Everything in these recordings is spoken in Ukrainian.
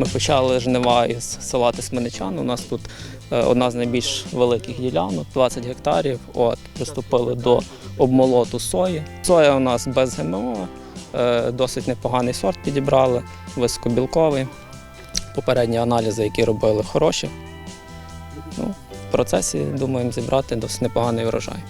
Ми почали жнива із села Тисменичан. У нас тут е, одна з найбільш великих ділянок, 20 гектарів. От, приступили до обмолоту сої. Соя у нас без ГМО, е, досить непоганий сорт підібрали, високобілковий. Попередні аналізи, які робили, хороші. Ну, в процесі думаємо зібрати досить непоганий врожай.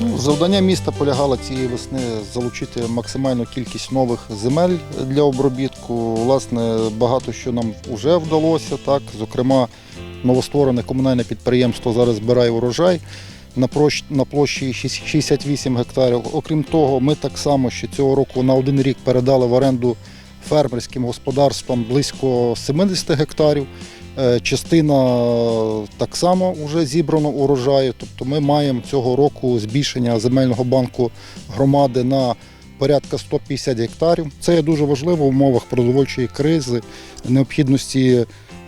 Ну, Завдання міста полягало цієї весни залучити максимальну кількість нових земель для обробітку. Власне, багато що нам вже вдалося. Так, зокрема, новостворене комунальне підприємство зараз збирає урожай на площі 68 гектарів. Окрім того, ми так само ще цього року на один рік передали в оренду фермерським господарствам близько 70 гектарів. Е, Частина так само вже зібрано урожаю. Тобто ми маємо цього року збільшення земельного банку громади на порядка 150 гектарів. Це є дуже важливо в умовах продовольчої кризи, необхідності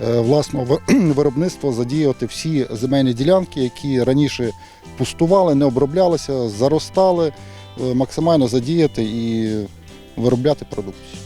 е, власного виробництва задіяти всі земельні ділянки, які раніше пустували, не оброблялися, заростали, е, максимально задіяти і виробляти продукцію.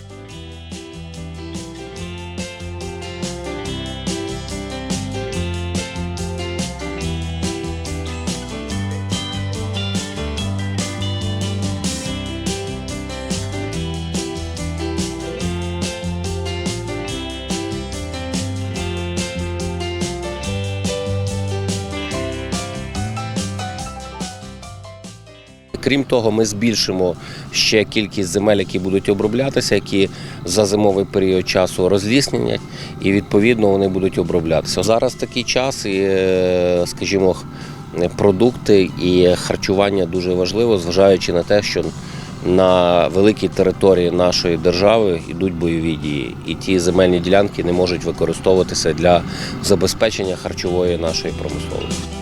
Крім того, ми збільшимо ще кількість земель, які будуть оброблятися, які за зимовий період часу розліснення, і відповідно вони будуть оброблятися. Зараз такий час, і, е, скажімо, продукти і харчування дуже важливо, зважаючи на те, що на великій території нашої держави йдуть бойові дії, і ті земельні ділянки не можуть використовуватися для забезпечення харчової нашої промисловості.